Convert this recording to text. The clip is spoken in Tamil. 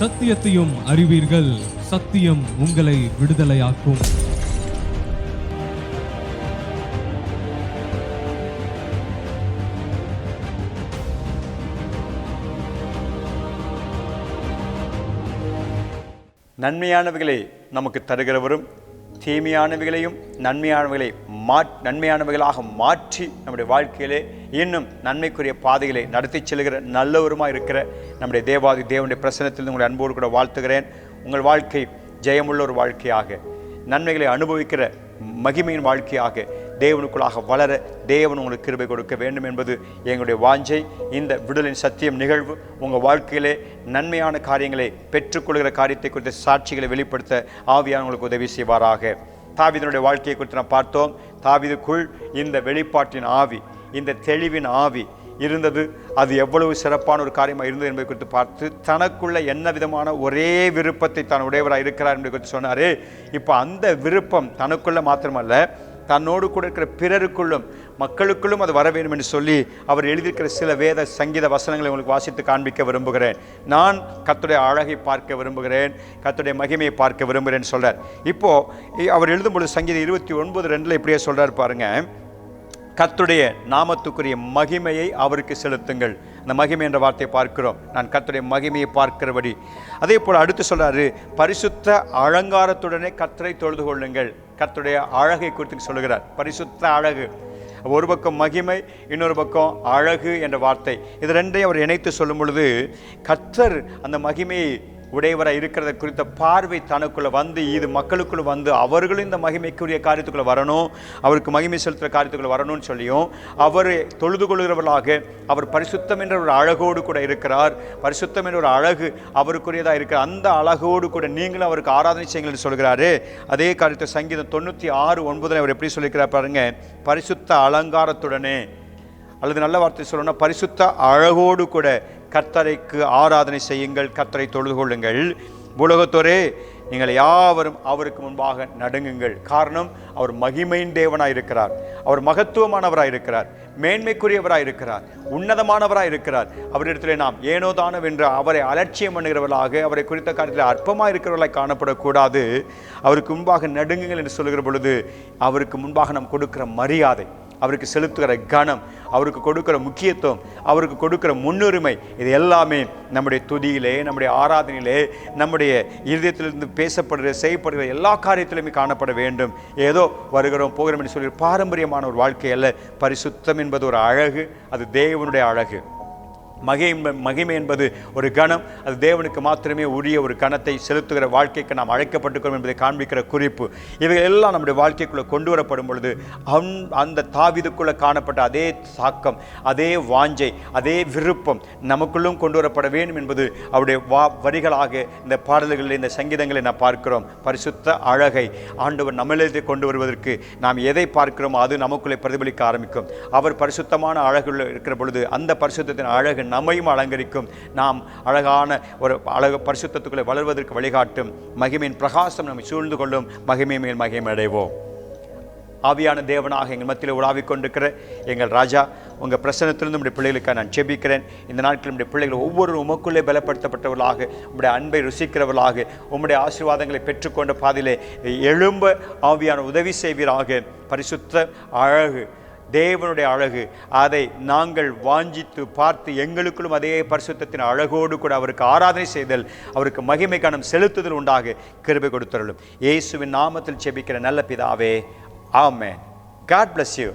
சத்தியத்தையும் அறிவீர்கள். சத்தியம் உங்களை விடுதலையாக்கும். நன்மையானவைகளை நமக்கு தருகிறவரும் தீமையானவைகளையும் நன்மையானவைகளை மா நன்மையானவைகளாக மாற்றி நம்முடைய வாழ்க்கையிலே இன்னும் நன்மைக்குரிய பாதைகளை நடத்தி செல்கிற நல்லவருமாக இருக்கிற நம்முடைய தேவாதி தேவனுடைய பிரசனத்தில் உங்களை அன்போடு கூட வாழ்த்துகிறேன். உங்கள் வாழ்க்கை ஜெயமுள்ள ஒரு வாழ்க்கையாக நன்மைகளை அனுபவிக்கிற மகிமையின் வாழ்க்கையாக தேவனுக்குள்ளாக வளர தேவன் உங்களுக்கு கிருபை கொடுக்க வேண்டும் என்பது எங்களுடைய வாஞ்சை. இந்த விடுதலின் சத்தியம் நிகழ்வு உங்கள் வாழ்க்கையிலே நன்மையான காரியங்களை பெற்றுக்கொள்கிற காரியத்தை குறித்த சாட்சிகளை வெளிப்படுத்த ஆவியானவங்களுக்கு உதவி செய்வாராக. தாவிதனுடைய வாழ்க்கையை குறித்து நாம் பார்த்தோம். தாவிதுக்குள் இந்த வெளிப்பாட்டின் ஆவி இந்த தெளிவின் ஆவி இருந்தது. அது எவ்வளவு சிறப்பான ஒரு காரியமாக இருந்தது என்பதை குறித்து பார்த்து தனக்குள்ள என்ன விதமான ஒரே விருப்பத்தை தான் உடையவராக இருக்கிறார் என்பதை குறித்து சொன்னார். இப்போ அந்த விருப்பம் தனக்குள்ள மாத்திரமல்ல தன்னோடு கூட இருக்கிற பிறருக்குள்ளும் மக்களுக்குள்ளும் அது வர வேண்டும் என்று சொல்லி அவர் எழுதியிருக்கிற சில வேத சங்கீத வசனங்களை உங்களுக்கு வாசித்து காண்பிக்க விரும்புகிறேன். நான் கத்துடைய அழகை பார்க்க விரும்புகிறேன் கத்துடைய மகிமையை பார்க்க விரும்புகிறேன்னு சொல்கிறார் இப்போது அவர் எழுதும்பொழுது சங்கீதம் இருபத்தி ஒன்பது ரெண்டில் இப்படியே சொல்கிறார் பாருங்கள் கத்துடைய நாமத்துக்குரிய மகிமையை அவருக்கு செலுத்துங்கள். அந்த மகிமை என்ற வார்த்தையை பார்க்கிறோம். நான் கத்துடைய மகிமையை பார்க்கிறபடி. அதே போல் அடுத்து சொல்கிறாரு பரிசுத்த அலங்காரத்துடனே கத்தரை தொழுது கொள்ளுங்கள். கத்துடைய அழகை குறித்து சொல்லுகிறார். பரிசுத்த அழகு. ஒரு பக்கம் மகிமை இன்னொரு பக்கம் அழகு என்ற வார்த்தை. இது ரெண்டையும் அவர் இணைத்து சொல்லும் பொழுது கர்த்தர் அந்த மகிமையை உடையவராக இருக்கிறத குறித்த பார்வை தனக்குள்ளே வந்து இது மக்களுக்குள்ள வந்து அவர்களும் இந்த மகிமைக்குரிய காரியத்துக்குள்ளே வரணும் அவருக்கு மகிமை செலுத்துகிற காரியத்துக்குள்ள வரணும்னு சொல்லியும் அவர் தொழுது கொள்கிறவர்களாக அவர் பரிசுத்தம் என்ற ஒரு அழகோடு கூட இருக்கிறார். பரிசுத்தம் என்ற ஒரு அழகு அவருக்குரியதாக இருக்கிற அந்த அழகோடு கூட நீங்களும் அவருக்கு ஆராதனை செய்யுங்கள்னு சொல்கிறாரு. அதே காரியத்தை சங்கீதம் தொண்ணூற்றி ஆறு ஒன்பதில் அவர் எப்படி சொல்லிக்கிறார் பாருங்கள் பரிசுத்த அலங்காரத்துடனே அல்லது நல்ல வார்த்தை சொல்லணும்னா பரிசுத்த அழகோடு கூட கர்த்தரைக்கு ஆராதனை செய்யுங்கள் கர்த்தரை தொழுது கொள்ளுங்கள். உலகத்தோரே நீங்கள் யாவரும் அவருக்கு முன்பாக நடுங்குங்கள். காரணம் அவர் மகிமையின் தேவனாக இருக்கிறார். அவர் மகத்துவமானவராக இருக்கிறார். மேன்மைக்குரியவராக இருக்கிறார். உன்னதமானவராக இருக்கிறார். அவரிடத்தில் நாம் ஏனோ என்று அவரை அலட்சியம் பண்ணுகிறவர்களாக அவரை குறித்த காரியத்தில் அற்பமாக இருக்கிறவர்களாக காணப்படக்கூடாது. அவருக்கு முன்பாக நடுங்குங்கள் என்று சொல்லுகிற பொழுது அவருக்கு முன்பாக நாம் கொடுக்கிற மரியாதை அவருக்கு செலுத்துகிற கணம் அவருக்கு கொடுக்கிற முக்கியத்துவம் அவருக்கு கொடுக்கிற முன்னுரிமை இது எல்லாமே நம்முடைய துதியிலே நம்முடைய ஆராதனையிலே நம்முடைய இருதயத்திலிருந்து பேசப்படுகிற செய்யப்படுகிற எல்லா காரியத்திலுமே காணப்பட வேண்டும். ஏதோ வருகிறோம் போகிறோம் என்று சொல்லி பாரம்பரியமான ஒரு வாழ்க்கை அல்ல. பரிசுத்தம் என்பது ஒரு அழகு அது தேவனுடைய அழகு. மகி மகிமை என்பது ஒரு கணம். அது தேவனுக்கு மாத்திரமே உரிய ஒரு கணத்தை செலுத்துகிற வாழ்க்கைக்கு நாம் அழைக்கப்பட்டுக்கிறோம் என்பதை காண்பிக்கிற குறிப்பு. இவைகள் எல்லாம் நம்முடைய வாழ்க்கைக்குள்ளே கொண்டு வரப்படும் பொழுது அந் அந்த தாவிதுக்குள்ளே காணப்பட்ட அதே தாக்கம் அதே வாஞ்சை அதே விருப்பம் நமக்குள்ளும் கொண்டு வரப்பட வேண்டும் என்பது அவருடைய வா வரிகளாக இந்த பாடல்களில் இந்த சங்கீதங்களை நாம் பார்க்கிறோம். பரிசுத்த அழகை ஆண்டவர் நம்மளே கொண்டு வருவதற்கு நாம் எதை பார்க்கிறோமோ அது நமக்குள்ளே பிரதிபலிக்க ஆரம்பிக்கும். அவர் பரிசுத்தமான அழகுள்ள இருக்கிற பொழுது அந்த பரிசுத்தத்தின் அழகு நம்மையும் அலங்கரிக்கும். நாம் அழகான ஒரு அழகு பரிசுத்தத்துக்குள்ளே வளர்வதற்கு வழிகாட்டும். மகிமையின் பிரகாசம் நம்மை சூழ்ந்து கொள்ளும். மகிமை மேல் மகிமை அடைவோம். ஆவியான தேவனாக எங்கள் மத்தியில் உலாவிக் கொண்டிருக்கிற எங்கள் ராஜா உங்கள் பிரசனத்திலிருந்து உடைய பிள்ளைகளுக்காக நான் செபிக்கிறேன். இந்த நாட்களில் உடைய பிள்ளைகள் ஒவ்வொரு உமக்குள்ளே பலப்படுத்தப்பட்டவர்களாக உங்களுடைய அன்பை ருசிக்கிறவர்களாக உம்முடைய ஆசீர்வாதங்களை பெற்றுக்கொண்ட பாதையிலே எழும்ப ஆவியான உதவி செய்வீராக. பரிசுத்த அழகு தேவனுடைய அழகு. அதை நாங்கள் வாஞ்சித்து பார்த்து எங்களுக்குள்ளும் அதே பரிசுத்தத்தின் அழகோடு கூட அவருக்கு ஆராதனை செய்தல் அவருக்கு மகிமை கணம் செலுத்துதல் உண்டாக கிருபை கொடுத்தருளும். இயேசுவின் நாமத்தில் செபிக்கிற நல்ல பிதாவே ஆமென். God bless you